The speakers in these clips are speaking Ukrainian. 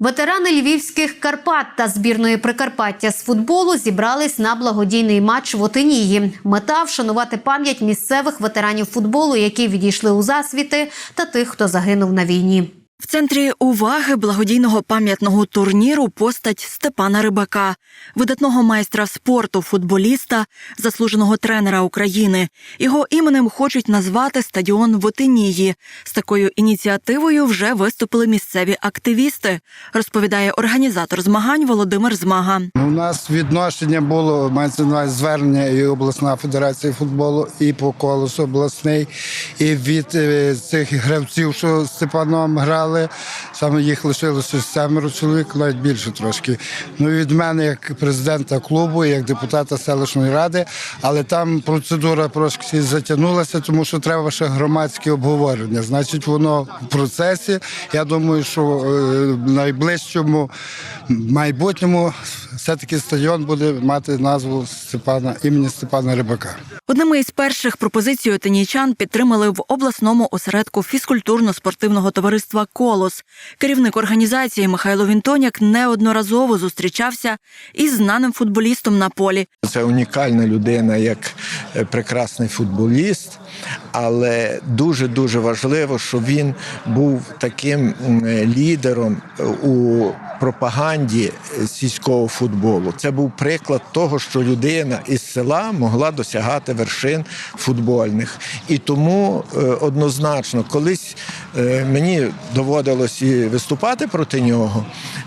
Ветерани львівських Карпат та збірної Прикарпаття з футболу зібрались на благодійний матч в Отинії. Мета вшанувати пам'ять місцевих ветеранів футболу, які відійшли у засвіти, та тих, хто загинув на війні. В центрі уваги благодійного пам'ятного турніру постать Степана Рибака, видатного майстра спорту, футболіста, заслуженого тренера України. Його іменем хочуть назвати стадіон в. З такою ініціативою вже виступили місцеві активісти, розповідає організатор змагань Володимир Змага. У нас відношення було мається на звернення і обласна федерація футболу, і по колесу обласний, і від е, цих гравців, що Степаном грали. Саме їх лишилося семеро чоловік, навіть більше трошки. Ну від мене, як президента клубу, як депутата селищної ради, але там процедура трошки затягнулася, тому що треба ще громадське обговорення. Значить, воно в процесі. Я думаю, що е, в найближчому майбутньому все-таки стадіон буде мати назву Степана імені Степана Рибака. Одними із перших пропозицій отинійчан підтримали в обласному осередку фізкультурно-спортивного товариства Колос. Керівник організації Михайло Вінтоняк неодноразово зустрічався із знаним футболістом на полі. Це унікальна людина як е, прекрасний футболіст, але дуже дуже важливо, що він був таким лідером е, у пропаганді е, сільського футболу. Це був приклад того, що людина із села могла досягати вершин футбольних. І тому е, однозначно, колись е, мені доводилось і виступати проти нього.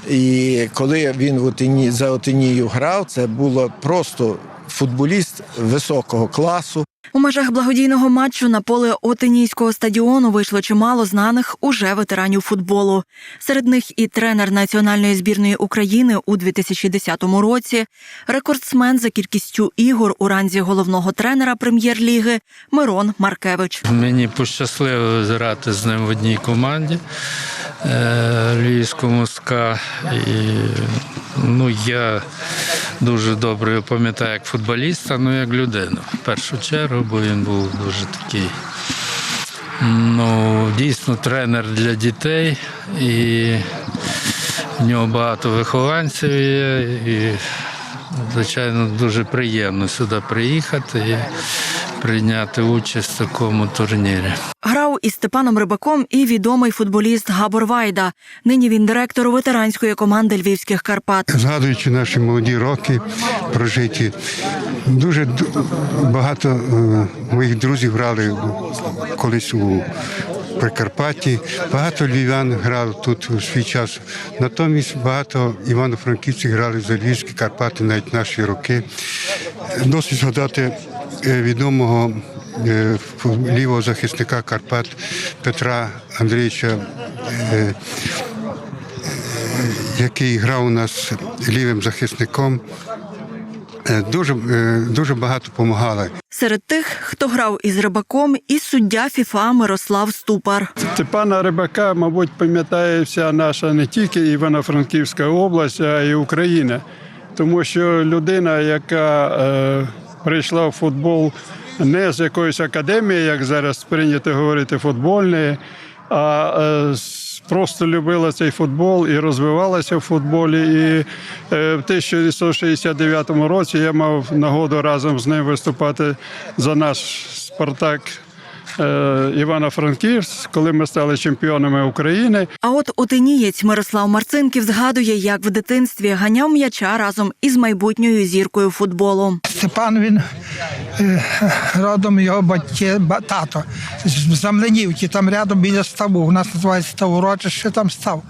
І коли він в Отині, за Отинію грав, це було просто футболіст високого класу. У межах благодійного матчу на поле Отинійського стадіону вийшло чимало знаних уже ветеранів футболу. Серед них і тренер національної збірної України у 2010 році, рекордсмен за кількістю ігор у ранзі головного тренера прем'єр-ліги Мирон Маркевич. Мені пощасливо грати з ним в одній команді е, Львівському СКА. І, ну, я дуже добре пам'ятаю як футболіста, ну як людину. В першу чергу, бо він був дуже такий. Ну, дійсно тренер для дітей, і в нього багато вихованців є. І, звичайно, дуже приємно сюди приїхати і прийняти участь в такому турнірі. Грав із Степаном Рибаком і відомий футболіст Габор Вайда. Нині він директор ветеранської команди Львівських Карпат. згадуючи наші молоді роки прожиті, дуже багато е, моїх друзів грали колись у Прикарпатті. Багато львів'ян грали тут у свій час. Натомість багато івано-франківців грали за Львівські Карпати навіть наші роки. Досить згадати е, відомого лівого захисника Карпат Петра Андрійовича. е, який грав у нас лівим захисником, е, дуже, е, дуже багато допомагали. Серед тих, хто грав із Рибаком, і суддя ФІФА Мирослав Ступар. Степана Рибака, мабуть, пам'ятає вся наша не тільки Івано-Франківська область, а й Україна. Тому що людина, яка е, прийшла в футбол не з якоїсь академії, як зараз прийнято говорити, футбольної, а е, просто любила цей футбол і розвивалася в футболі. І е, в 1969 році я мав нагоду разом з ним виступати за наш Спартак Івано-Франківськ, коли ми стали чемпіонами України. А от отинієць Мирослав Марцинків згадує, як в дитинстві ганяв м'яча разом із майбутньою зіркою футболу. Степан він е, родом його батьки, тато з Замленівки, там рядом біля ставу. У нас називається став урочище, там став.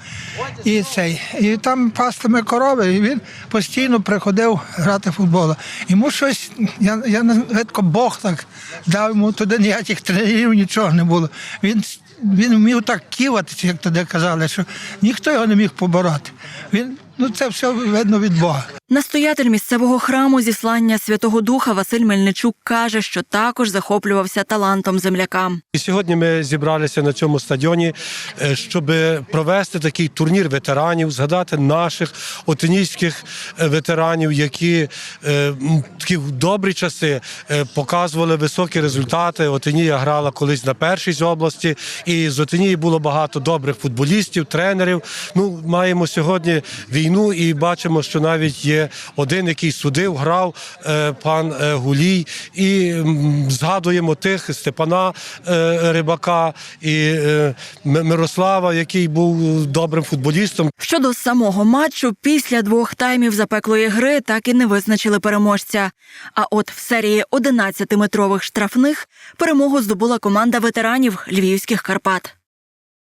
І цей. І там пастими корови, і він постійно приходив грати в футбол. Йому щось, я, я не видко, Бог так дав йому туди ніяких тренерів, нічого не було. Він він вмів так ківатися, як тоді казали, що ніхто його не міг побороти. Він, ну це все видно від Бога. Настоятель місцевого храму зіслання Святого Духа Василь Мельничук каже, що також захоплювався талантом земляка. І сьогодні ми зібралися на цьому стадіоні, е, щоб провести такий турнір ветеранів, згадати наших отинійських е, ветеранів, які е, такі в добрі часи показували високі результати. Отинія грала колись на першій з області, і з Отинії було багато добрих футболістів, тренерів. Ну, маємо сьогодні війну і бачимо, що навіть є один, який судив, грав е, пан е, Гулій, і згадуємо тих Степана е, Рибака і Мирослава, який був добрим футболістом. Щодо самого матчу, після двох таймів запеклої гри так і не визначили переможця. А от в серії 11-метрових штрафних перемогу здобула команда ветеранів Львівських Карпат.